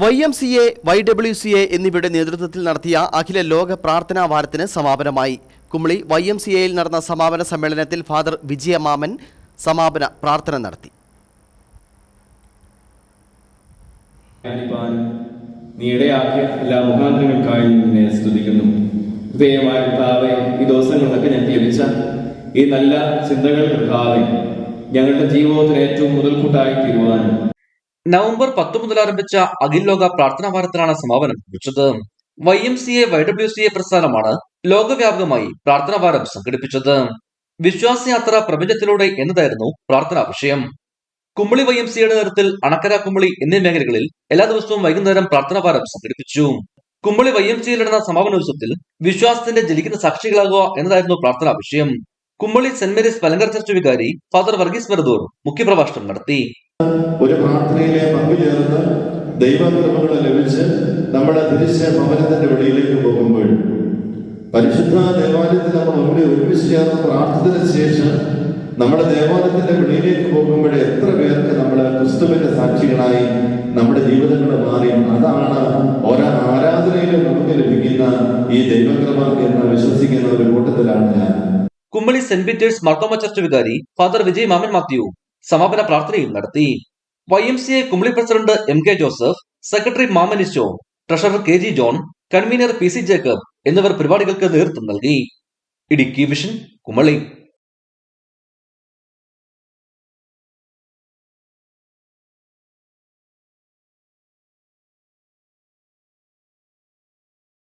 Y M C A Y W C A എന്നിവയുടെ നേതൃത്വത്തിൽ നടത്തിയ അഖില ലോക പ്രാർത്ഥനാ വാരത്തിന് സമാപനമായി. കുമളി വൈ എം സി എയിൽ നടന്ന സമാപന സമ്മേളനത്തിൽ ഫാദർ വിജയമാമൻ സമാപന പ്രാർത്ഥന നടത്തി. സ്തുതിക്കുന്നു. ഈ ഈ നല്ല ചിന്തകൾ കർത്താവെ ഞങ്ങളുടെ ജീവിതത്തിന് ഏറ്റവും മുതൽക്കൂട്ടായി തീരുവാനും നവംബർ പത്ത് മുതൽ ആരംഭിച്ച അഖിൽ ലോക പ്രാർത്ഥനാ വാരത്തിലാണ് സമാപനം കുറിച്ചത്. Y M C A Y W C A പ്രസ്ഥാനമാണ് ലോകവ്യാപകമായി പ്രാർത്ഥനാ വാരം സംഘടിപ്പിച്ചത്. വിശ്വാസയാത്ര പ്രപഞ്ചത്തിലൂടെ എന്നതായിരുന്നു പ്രാർത്ഥനാ വിഷയം. കുമ്പളി വൈ എം സിയുടെ നേതൃത്വത്തിൽ അണക്കര കുമ്പളി എന്നീ മേഖലകളിൽ എല്ലാ ദിവസവും വൈകുന്നേരം പ്രാർത്ഥനാ വാരം സംഘടിപ്പിച്ചു. കുമ്പളി വൈ എം സിയിൽ നടന്ന സമാപന ദിവസത്തിൽ വിശ്വാസത്തിന്റെ ജലിക്കുന്ന സാക്ഷികളാകുക എന്നതായിരുന്നു പ്രാർത്ഥനാ വിഷയം. കുമ്പളി സെന്റ് മേരീസ് പലങ്കർ ചർച്ച് വികാരി ഫാദർ വർഗീസ് വെറുതൂർ മുഖ്യപ്രഭാഷണം നടത്തി. ഒരു പ്രാർത്ഥനയിലെ പങ്കുചേർന്ന് ദൈവകൃപകൾ ലഭിച്ച് നമ്മുടെ തിരിച്ച് ഭവനത്തിന്റെ വെളിയിലേക്ക് പോകുമ്പോൾ പരിശുദ്ധ ദേവാലയത്തിൽ നമ്മൾ മുമ്പിൽ ഒരുമിച്ച് ചേർന്ന് പ്രാർത്ഥിച്ചതിന് ശേഷം നമ്മുടെ ദേവാലയത്തിന്റെ വെളിയിലേക്ക് പോകുമ്പോൾ എത്ര പേർക്ക് നമ്മൾ ക്രിസ്തുവിന്റെ സാക്ഷികളായി നമ്മുടെ ജീവിതങ്ങൾ മാറി. അതാണ് ഓരോ ആരാധനയിലും നമുക്ക് ലഭിക്കുന്ന ഈ ദൈവകൃപ എന്ന് വിശ്വസിക്കുന്ന ഒരു കൂട്ടത്തിലാണ് ഞാൻ. Kumbali saint Peter's Marthoma church വികാരി ഫാദർ വിജയ് മാമൻ മാത്യു. സമാപന പ്രാർത്ഥനയും നടത്തി. Y M C A Kumbali president M K Joseph secretary മാമനിസ്റ്റോ treasurer K G John convener P C Jacob എന്നിവർ പരിപാടികൾക്ക് നേതൃത്വം നൽകി. ഇടുക്കി വിഷൻ കുമളി.